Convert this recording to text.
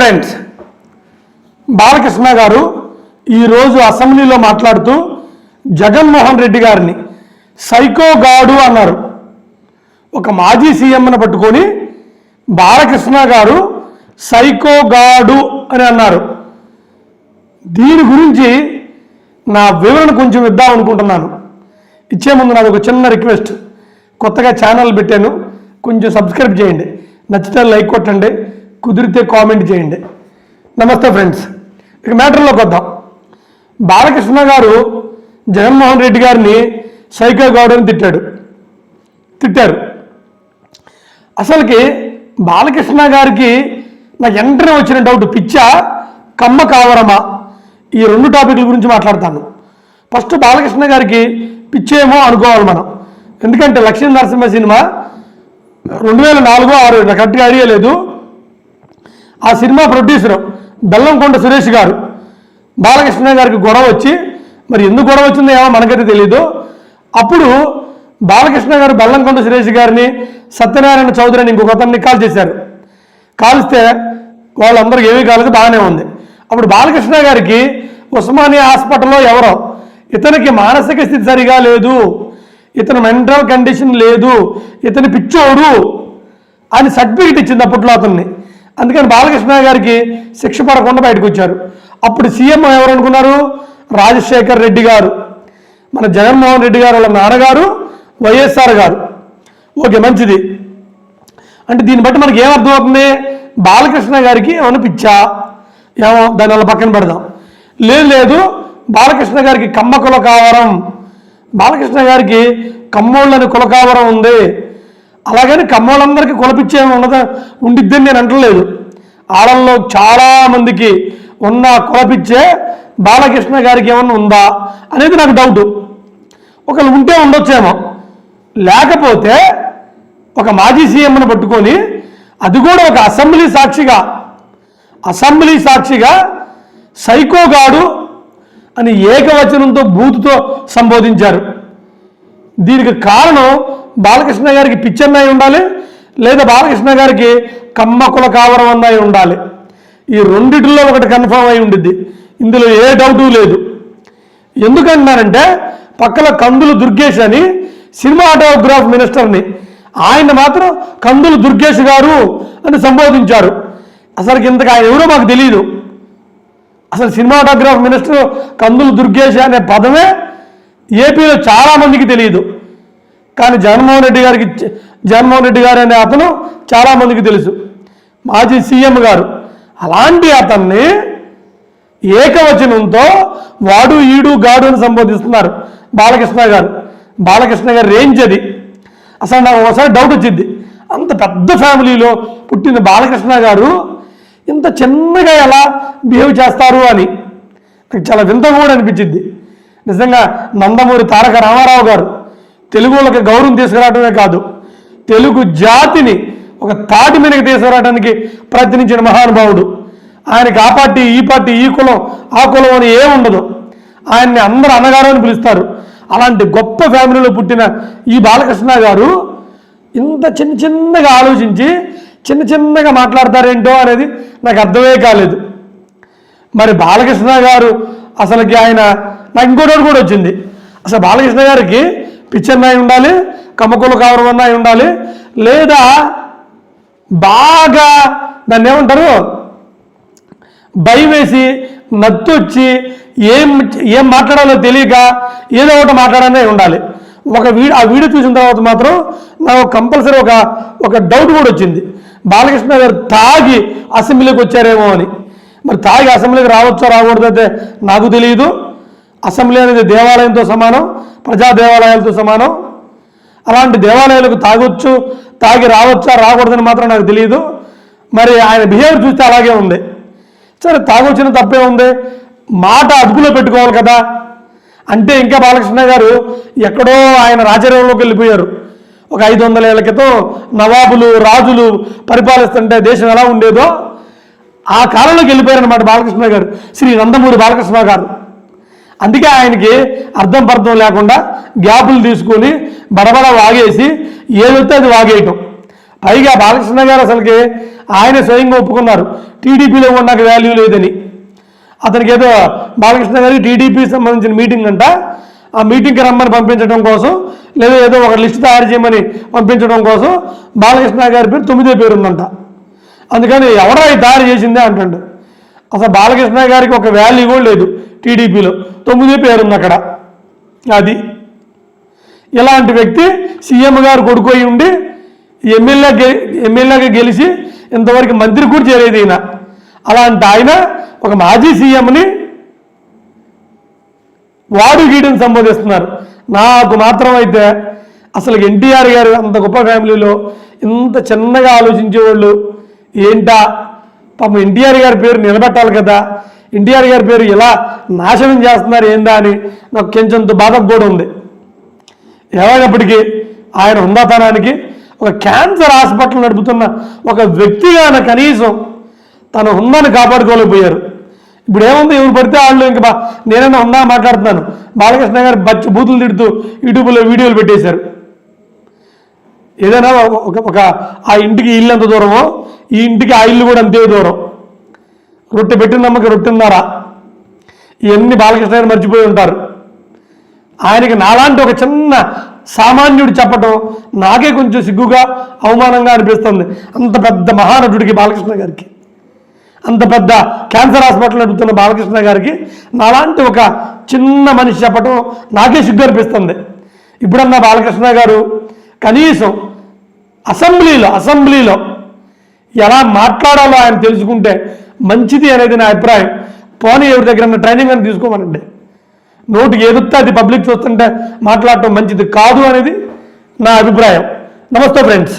Friends Balakrishna గారు ఈరోజు అసెంబ్లీలో మాట్లాడుతూ జగన్మోహన్ రెడ్డి గారిని సైకో గాడు అన్నారు. ఒక మాజీ సీఎంను పట్టుకొని బాలకృష్ణ గారు సైకో గాడు అని అన్నారు. దీని గురించి నా వివరణ కొంచెం ఇద్దాం అనుకుంటున్నాను. ఇచ్చే ముందు నాది ఒక చిన్న రిక్వెస్ట్. కొత్తగా ఛానల్ పెట్టాను. కొంచెం సబ్స్క్రైబ్ చేయండి. నచ్చితే లైక్ కొట్టండి. కుదిరితే కామెంట్ చేయండి. నమస్తే ఫ్రెండ్స్ ఇక మ్యాటర్లోకి వద్దాం. బాలకృష్ణ గారు జగన్మోహన్ రెడ్డి గారిని సైకో గౌడ్ అని తిట్టాడు. తిట్టారు. అసలుకి బాలకృష్ణ గారికి నాకు వెంటనే వచ్చిన డౌట్ పిచ్చా కమ్మ కావరమా? ఈ రెండు టాపిక్ల గురించి మాట్లాడతాను. ఫస్ట్ బాలకృష్ణ గారికి పిచ్చేమో అనుకోవాలి మనం. ఎందుకంటే లక్ష్మీ నరసింహ సినిమా రెండు వేల నాలుగో ఆరు కరెక్ట్గా అడిగలేదు లేదు. ఆ సినిమా ప్రొడ్యూసర్ బెల్లంకొండ సురేష్ గారు. బాలకృష్ణ గారికి గొడవ వచ్చి మరి ఎందుకు గొడవ వచ్చిందో ఏమో మనకైతే తెలియదు అప్పుడు బాలకృష్ణ గారు బెల్లంకొండ సురేష్ గారిని సత్యనారాయణ చౌదరిని ఇంకొక అతన్ని కాల్ చేశారు. కాల్స్తే వాళ్ళందరికీ ఏమీ కాలేదు బాగానే ఉంది. అప్పుడు బాలకృష్ణ గారికి ఉస్మానియా హాస్పిటల్లో ఎవరో ఇతనికి మానసిక స్థితి సరిగా లేదు ఇతను మెంటల్ కండిషన్ లేదు ఇతని పిచ్చోడు అని సర్టిఫికెట్ ఇచ్చింది అప్పట్లో అతన్ని. అందుకని బాలకృష్ణ గారికి శిక్ష పడకుండా బయటకు వచ్చారు. అప్పుడు సీఎం ఎవరు అనుకున్నారు రాజశేఖర్ రెడ్డి గారు. మన జగన్మోహన్ రెడ్డి గారు వాళ్ళ నాన్నగారు వైఎస్ఆర్ గారు. ఓకే మంచిది. అంటే దీన్ని బట్టి మనకి ఏమర్థమవుతుంది బాలకృష్ణ గారికి ఏమైనా పిచ్చా? ఏమో దాని వల్ల పక్కన పెడదాం. లేదు లేదు. బాలకృష్ణ గారికి కమ్మ కులకావరం బాలకృష్ణ గారికి కమ్మోళ్ళని కులకావరం ఉంది. అలాగని కమ్మోళ్ళందరికీ కులపిచ్చే ఉండదు ఉండిద్దని నేను అంటలేదు. ఆడల్లో చాలా మందికి ఉన్న కులపిచ్చే బాలకృష్ణ గారికి ఏమన్నా ఉందా అనేది నాకు డౌట్. ఒకళ్ళు ఉంటే ఉండొచ్చేమో. లేకపోతే ఒక మాజీ సీఎంను పట్టుకొని అది కూడా ఒక అసెంబ్లీ సాక్షిగా అసెంబ్లీ సాక్షిగా సైకోగాడు అని ఏకవచనంతో బూతుతో సంబోధించారు. దీనికి కారణం బాలకృష్ణ గారికి పిచ్చన్నాయి ఉండాలి లేదా బాలకృష్ణ గారికి కమ్మకుల కావరం అన్నాయి ఉండాలి. ఈ రెండిటిలో ఒకటి కన్ఫామ్ అయి ఉండిద్ది. ఇందులో ఏ డౌటు లేదు. ఎందుకంటున్నారంటే పక్కన కందులు దుర్గేష్ అని సినిమాటోగ్రాఫ్ మినిస్టర్ని ఆయన మాత్రం కందులు దుర్గేష్ గారు అని సంబోధించారు. అసలు ఇంతకు ఆయన ఎవరో మాకు తెలియదు అసలు సినిమాటోగ్రాఫ్ మినిస్టర్ కందులు దుర్గేష్ అనే పదమే ఏపీలో చాలామందికి తెలియదు కానీ జగన్మోహన్ రెడ్డి గారికి జగన్మోహన్ రెడ్డి గారు అనే అతను చాలామందికి తెలుసు. మాజీ సీఎం గారు. అలాంటి అతన్ని ఏకవచనంతో వాడు ఈడు గాడు అని సంబోధిస్తున్నారు బాలకృష్ణ గారు. బాలకృష్ణ గారు రేంజ్ అది. అసలు నాకు ఒకసారి డౌట్ వచ్చింది. అంత పెద్ద ఫ్యామిలీలో పుట్టిన బాలకృష్ణ గారు ఇంత చిన్నగా ఎలా బిహేవ్ చేస్తారు అని నాకు చాలా వింతగా కూడా అనిపించింది. నిజంగా నందమూరి తారక రామారావు గారు తెలుగు వాళ్ళకి గౌరవం తీసుకురావడమే కాదు తెలుగు జాతిని ఒక తాటి మీదకి తీసుకురావడానికి ప్రయత్నించిన మహానుభావుడు. ఆయనకి ఆ పార్టీ ఈ పార్టీ ఈ కులం ఆ కులం అని ఏముండదు ఆయన్ని అందరూ అన్నగారు అని పిలుస్తారు. అలాంటి గొప్ప ఫ్యామిలీలో పుట్టిన ఈ బాలకృష్ణ గారు ఇంత చిన్న చిన్నగా ఆలోచించి చిన్న చిన్నగా మాట్లాడతారేంటో అనేది నాకు అర్థమే కాలేదు. మరి బాలకృష్ణ గారు అసలుకి ఆయన నాకు ఇంకోటి కూడా వచ్చింది. అసలు బాలకృష్ణ గారికి పిచ్చన్నాయి ఉండాలి కమ్మకుల కావరం అయి ఉండాలి లేదా బాగా దాన్ని ఏమంటారు భయం వేసి నత్తొచ్చి ఏం ఏం మాట్లాడాలో తెలియక ఏదో ఒకటి మాట్లాడనే ఉండాలి. ఒక వీడియో ఆ వీడియో చూసిన తర్వాత మాత్రం నాకు కంపల్సరీ ఒక ఒక డౌట్ కూడా వచ్చింది. బాలకృష్ణ గారు తాగి అసెంబ్లీకి వచ్చారేమో అని. మరి తాగి అసెంబ్లీకి రావచ్చో రాకూడదు నాకు తెలియదు అసెంబ్లీ అనేది దేవాలయంతో సమానం ప్రజా దేవాలయాలతో సమానం. అలాంటి దేవాలయాలకు తాగొచ్చు తాగి రావచ్చా రాకూడదని మాత్రం నాకు తెలియదు మరి ఆయన బిహేవియర్ చూస్తే అలాగే ఉంది. సరే తాగొచ్చిన తప్పే ఉంది. మాట అదుపులో పెట్టుకోవాలి కదా. అంటే ఇంకా బాలకృష్ణ గారు ఎక్కడో ఆయన రాజరంలోకి వెళ్ళిపోయారు. ఒక ఐదు వందల ఏళ్ళ క్రితం నవాబులు రాజులు పరిపాలిస్తుంటే దేశం ఎలా ఉండేదో ఆ కాలంలోకి వెళ్ళిపోయారనమాట బాలకృష్ణ గారు. శ్రీ నందమూరి బాలకృష్ణ గారు. అందుకే ఆయనకి అర్థం పర్థం లేకుండా గ్యాపులు తీసుకొని బడబడ వాగేసి ఏదైతే అది వాగేయటం. పైగా బాలకృష్ణ గారు అసలుకి ఆయన స్వయంగా ఒప్పుకున్నారు టీడీపీలో కూడా నాకు వాల్యూ లేదని. అతనికి ఏదో బాలకృష్ణ గారికి టీడీపీ సంబంధించిన మీటింగ్ అంట ఆ మీటింగ్కి రమ్మని పంపించడం కోసం లేదా ఏదో ఒక లిస్ట్ తయారు చేయమని పంపించడం కోసం బాలకృష్ణ గారి పేరు తొమ్మిదో పేరు ఉందంట. అందుకని ఎవరా తయారు చేసిందే అంటాడు. అసలు బాలకృష్ణ గారికి ఒక వాల్యూ కూడా లేదు. టీడీపీలో. తొమ్మిదే పేరు ఉంది అక్కడ అది. ఇలాంటి వ్యక్తి సీఎం గారు కొడుకు అయి ఉండి ఎమ్మెల్యే గె ఎమ్మెల్యేగా గెలిచి ఇంతవరకు మంత్రి కూడా చేరేది ఈయన. అలాంటి ఆయన ఒక మాజీ సీఎంని వాడు గీడని సంబోధిస్తున్నారు. నాకు మాత్రం అయితే అసలు ఎన్టీఆర్ గారు అంత గొప్ప ఫ్యామిలీలో ఇంత చిన్నగా ఆలోచించేవాళ్ళు ఏంటా? పాపం ఎన్టీఆర్ గారి పేరు నిలబెట్టాలి కదా. ఎన్టీఆర్ గారి పేరు ఎలా నాశనం చేస్తున్నారు ఏందా అని నాకు కొంచెంత బాధ కూడా ఉంది. ఎలాగప్పటికీ ఆయన హుందాతనానికి ఒక క్యాన్సర్ హాస్పిటల్ నడుపుతున్న ఒక వ్యక్తిగాన కనీసం తన హుందాను కాపాడుకోలేకపోయారు. ఇప్పుడు ఏముంది? ఎవరు పడితే వాళ్ళు ఇంకా బా నేనైనా హుందా మాట్లాడుతున్నాను. బాలకృష్ణ గారు బచ్చి బూతులు తిడుతూ యూట్యూబ్లో వీడియోలు పెట్టేశారు. ఏదైనా ఒక ఒక ఆ ఇంటికి ఇల్లు ఎంత దూరమో ఈ ఇంటికి ఆ ఇల్లు కూడా అంతే దూరం. రొట్టె పెట్టిన నమ్మకం రొట్టెన్నారా ఇవన్నీ బాలకృష్ణ గారు మర్చిపోయి ఉంటారు. ఆయనకి నాలాంటి ఒక చిన్న సామాన్యుడు చెప్పటం నాకే కొంచెం సిగ్గుగా అవమానంగా అనిపిస్తుంది. అంత పెద్ద మహానటుడికి బాలకృష్ణ గారికి అంత పెద్ద క్యాన్సర్ హాస్పిటల్ నడుపుతున్న బాలకృష్ణ గారికి నాలాంటి ఒక చిన్న మనిషి చెప్పటం నాకే సిగ్గు అనిపిస్తుంది. ఇప్పుడన్నా బాలకృష్ణ గారు కనీసం అసెంబ్లీలో అసెంబ్లీలో ఎలా మాట్లాడాలో ఆయన తెలుసుకుంటే మంచిది అనేది నా అభిప్రాయం. పోనీ ఎవరి దగ్గర ట్రైనింగ్ అని తీసుకోమనండి. నోటికి ఎదుగుతా అది పబ్లిక్ చూస్తుంటే మాట్లాడటం మంచిది కాదు అనేది నా అభిప్రాయం. నమస్తే ఫ్రెండ్స్